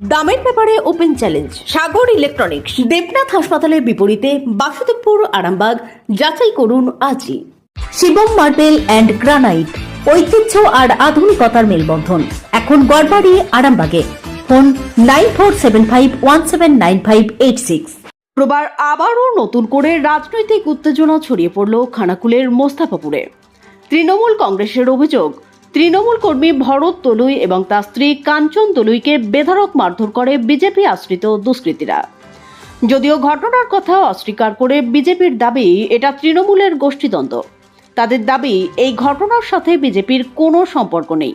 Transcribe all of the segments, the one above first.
দামের ব্যাপারে open challenge, Sagar electronics, Debnath হাসপাতালের বিপরীতে বাসুদেবপুর, আরামবাগ, যাচাই করুন আজই। শিবম মার্বেল অ্যান্ড গ্রানাইট, ঐতিহ্য আর আধুনিকতার মেলবন্ধন। এখন গড়বাড়ি, আরামবাগে। Phone nine four seven five one seven nine five eight six. প্রবার আবারও নতুন করে রাজনৈতিক উত্তেজনা ছড়িয়ে পড়ল খানাকুলের মোস্তাফাপুরে। তৃণমূল কংগ্রেসের অভিযোগ তৃণমূল কর্মী ভরত তলুই এবং তার স্ত্রী কাঞ্চন তলুইকে বেধড়ক মারধর করে বিজেপি আশ্রিত দুষ্কৃতীরা। যদিও ঘটনার কথা অস্বীকার করে বিজেপির দাবি, এটা তৃণমূলের গোষ্ঠীদ্বন্দ্ব। তাদের দাবি, এই ঘটনার সাথে বিজেপির কোনো সম্পর্ক নেই।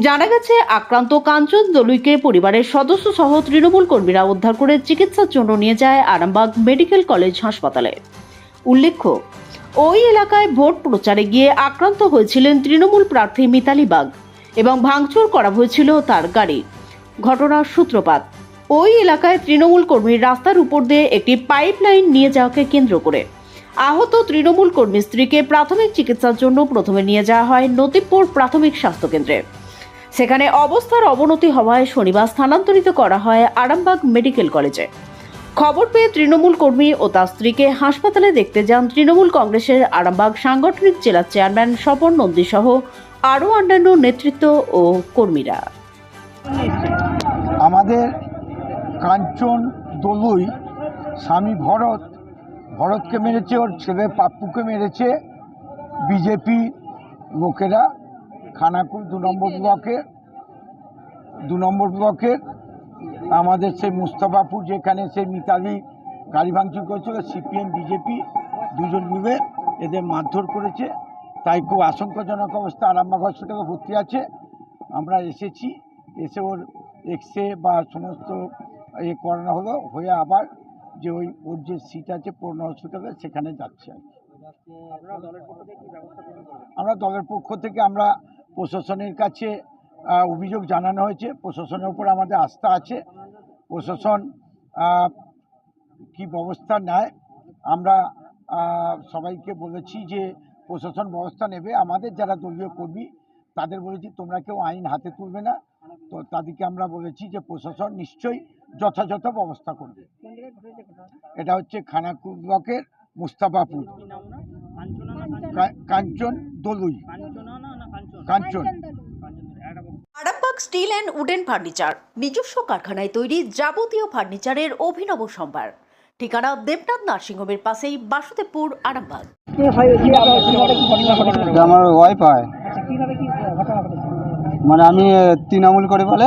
জানা গেছে, আক্রান্ত কাঞ্চন দলুইকে পরিবারের সদস্য সহ তৃণমূল কর্মীরা উদ্ধার করে চিকিৎসার জন্য নিয়ে যায় আরামবাগ মেডিকেল কলেজ হাসপাতালে। উল্লেখ্য ওই এলাকায় ভোট প্রচারে গিয়ে আক্রান্ত হয়েছিলেন তৃণমূল প্রার্থী মিতালি বাগ এবং ভাঙচুর করা হয়েছিল তার গাড়ি। ঘটনার সূত্রপাত। ওই এলাকায় তৃণমূল কর্মীর রাস্তার উপর দিয়ে একটি পাইপ লাইন নিয়ে যাওয়াকে কেন্দ্র করে। আহত তৃণমূল কর্মী স্ত্রীকে প্রাথমিক চিকিৎসার জন্য প্রথমে নিয়ে যাওয়া হয় নতিপুর প্রাথমিক স্বাস্থ্যকেন্দ্রে সেখানে অবস্থার অবনতি হওয়ায় শনিবার স্থানান্তরিত করা হয় আরামবাগ মেডিকেল কলেজে। খবর পেয়ে তৃণমূল কর্মী ও তার স্ত্রীকে হাসপাতালে দেখতে যান তৃণমূল কংগ্রেসের আরামবাগ সাংগঠনিক জেলা চেয়ারম্যান স্বপন নন্দী সহ আরও অন্যান্য নেতৃত্ব ও কর্মীরা। আমাদের কাঞ্চন, দলুই, স্বামী ভরত, ভরতকে মেরেছে, ওর ছেলে পাপ্পুকে মেরেছে, বিজেপি লোকেরা, খানাকুল দু নম্বর ব্লকের দু নম্বর ব্লকের আমাদের সেই মুস্তফাপুর যেখানে সেই মিতালি গাড়ি ভাঙচুর করেছিল সিপিএম বিজেপি দুজন মিলে এদের মারধর করেছে। তাই খুব আশঙ্কাজনক অবস্থা। আরামবাগ হসপিটালে ভর্তি আছে। আমরা এসেছি। এসে ওর এক্স রে বা সমস্ত এ করানো হলো। হয়ে আবার যে ওই ওর যে সিট আছে পুরনো হসপিটালে সেখানে যাচ্ছে। আমরা দলের পক্ষ থেকে আমরা প্রশাসনের কাছে অভিযোগ জানানো হয়েছে। প্রশাসনের উপর আমাদের আস্থা আছে। প্রশাসন কি ব্যবস্থা নেয়? আমরা সবাইকে বলেছি যে প্রশাসন ব্যবস্থা নেবে। আমাদের যারা দলীয় কর্মী তাদের বলেছি তোমরা কেউ আইন হাতে তুলবে না। তো তাদেরকে আমরা বলেছি যে প্রশাসন নিশ্চয়ই যথাযথ ব্যবস্থা করবে। এটা হচ্ছে খানাকুল ব্লকের Mustafapur. Kanchan Dolui. Kanchan. Steel and wooden furniture, নিজস্ব কারখানায় তৈরি যাবতীয় ফার্নিচারের অভিনব সম্ভার। ঠিকানা দেবনাথ নার্সিংহোমের পাশেই বাসুদেবপুর, আরামবাগ। আমার ওয়াইফ মানে আমি তৃণমূল করে বলে,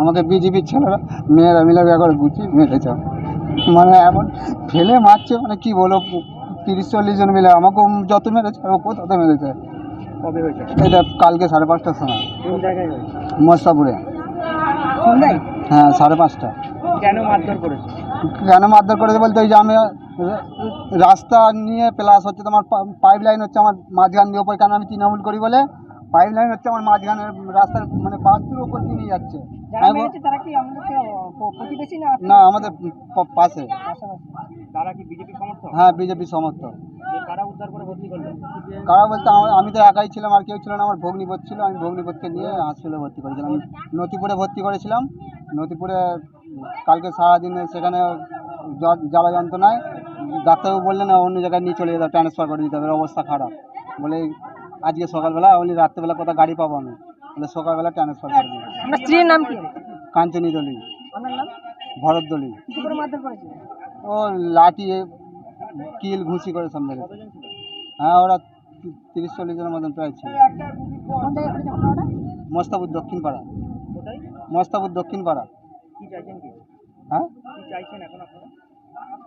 আমাকে বিজেপির ছেলেরা, মেয়েরা মিলে করে গুছিয়ে মেরেছে। মানে এমন ফেলে মারছে মানে কি বলো তিরিশ চল্লিশ জন মিলে আমাকেও যত মেরেছে আর ওকেও তত মেরেছে। কবে হয়েছে? এটা কালকে সাড়ে পাঁচটার সময়। কোন জায়গায় হয়েছে? মস্তাপুরে সন্ধ্যায়? হ্যাঁ সাড়ে পাঁচটা। কেন মারধর করেছে? কেন মারধর করেছে বলতে ওই যে আমি রাস্তা নিয়ে প্লাস হচ্ছে তোমার পাইপ লাইন হচ্ছে আমার মাঝখান দিয়ে ওপর কেন আমি তৃণমূল করি বলে পাইপ লাইন হচ্ছে আমার মাঝখানের রাস্তার মানে বাঁধুর ওপর দিয়ে নিয়ে যাচ্ছে। না? আমাদের পাশে। তারা কি বিজেপি সমর্থক? হ্যাঁ বিজেপি সমর্থক। উদ্ধার করে ভর্তি করল কারা বলতে আমি তো একাই ছিলাম আর কেউ ছিল না আমার ভগ্নিপথ ছিল আমি ভগ্নিপথকে নিয়ে হসপিটালে ভর্তি করেছিলাম। আমি নতিপুরে ভর্তি করেছিলাম। নতিপুরে কালকে সারাদিন সেখানে জ্বালা যন্ত্রণায় ডাক্তারবাবু বললেন অন্য জায়গায় নিয়ে চলে যেতে ট্রান্সফার করে দিতে হবে অবস্থা খারাপ। বলে আজকে সকালবেলা বলি রাত্রেবেলা কোথাও গাড়ি পাবো আমি। বলে সকালবেলা ট্রান্সফার করে দিই স্ত্রীর নাম কি? কাঞ্চনী দলি ভরত দলি ও লাঠি কিল ঘুষি করে সব মেরেছে হ্যাঁ ওরা তিরিশ চল্লিশ জনের মতন প্রায় ছিল। মস্তাপুর দক্ষিণ পাড়া কোথায় মস্তাপুর দক্ষিণ পাড়া কি চাইছেন কি? হ্যাঁ? কি চাইছেন এখন আপনারা?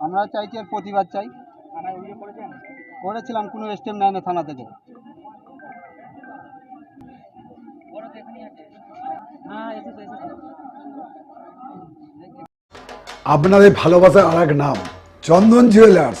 আমরা চাইছি আর প্রতিবাদ চাই। করেছিলাম কোনো স্টেপ নেয় না থানা থেকে। হ্যাঁ আপনাদের ভালোবাসার আর এক নাম চন্দন জুয়েলার্স।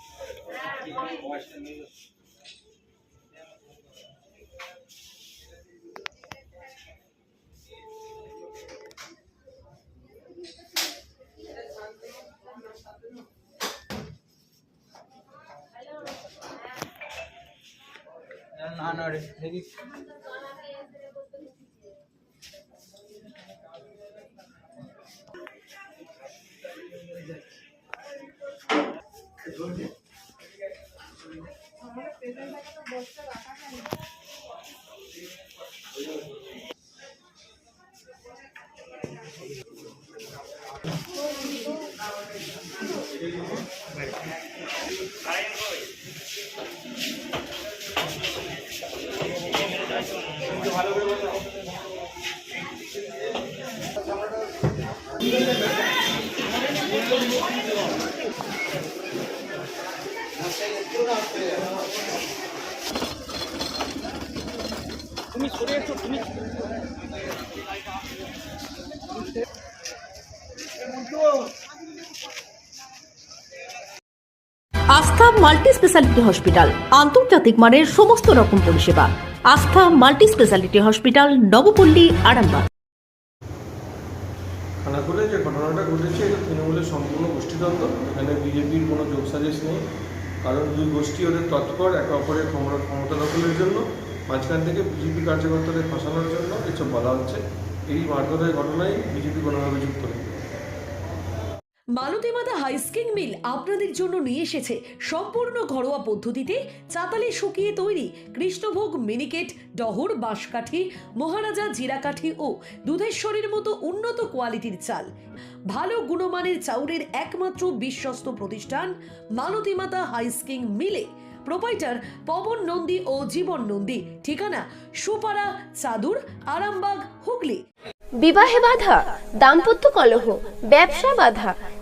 তুমি আস্থা মাল্টি স্পেশালিটি হসপিটাল, আন্তর্জাতিক মানের সমস্ত রকম পরিষেবা। Astha multi speciality hospital, Nabapally, Arambagh. খানাকুলে যে ঘটনাটা ঘটেছে, এটা তৃণমূলের সম্পূর্ণ গোষ্ঠীদ্বন্দ্ব। এখানে বিজেপির কোনো যোগসাজেশ নেই। কারণ দুই গোষ্ঠী ওদের তৎপর, একে অপরের ক্ষমতা দখলের জন্য। মাঝখান থেকে বিজেপি কার্যকর্তাদের ফাঁসানোর জন্য এসব বলা হচ্ছে। এই মারধরের ঘটনায় বিজেপি কোনোভাবে যুক্ত নেই। মালতীমাতা হাইস্কিং মিল আপনাদের জন্য নিয়ে এসেছে সম্পূর্ণ ঘরোয়া পদ্ধতিতে চাতালে শুকিয়ে তৈরি কৃষ্ণভোগ মিনিকেট ডহর, বাঁশকাঠি, মহারাজা জিরাকাঠি ও দুধেশ্বরীর মতো উন্নত কোয়ালিটির চাল। ভালো গুণমানের চাউলের একমাত্র বিশ্বস্ত প্রতিষ্ঠান মালতীমাতা হাইস্কিং মিলে প্রোপাইটার পবন নন্দী ও জীবন নন্দী। ঠিকানা সুপারা চাদুর, আরামবাগ, হুগলি। বিবাহে বাধা, দাম্পত্য কলহ, ব্যবসা বাধা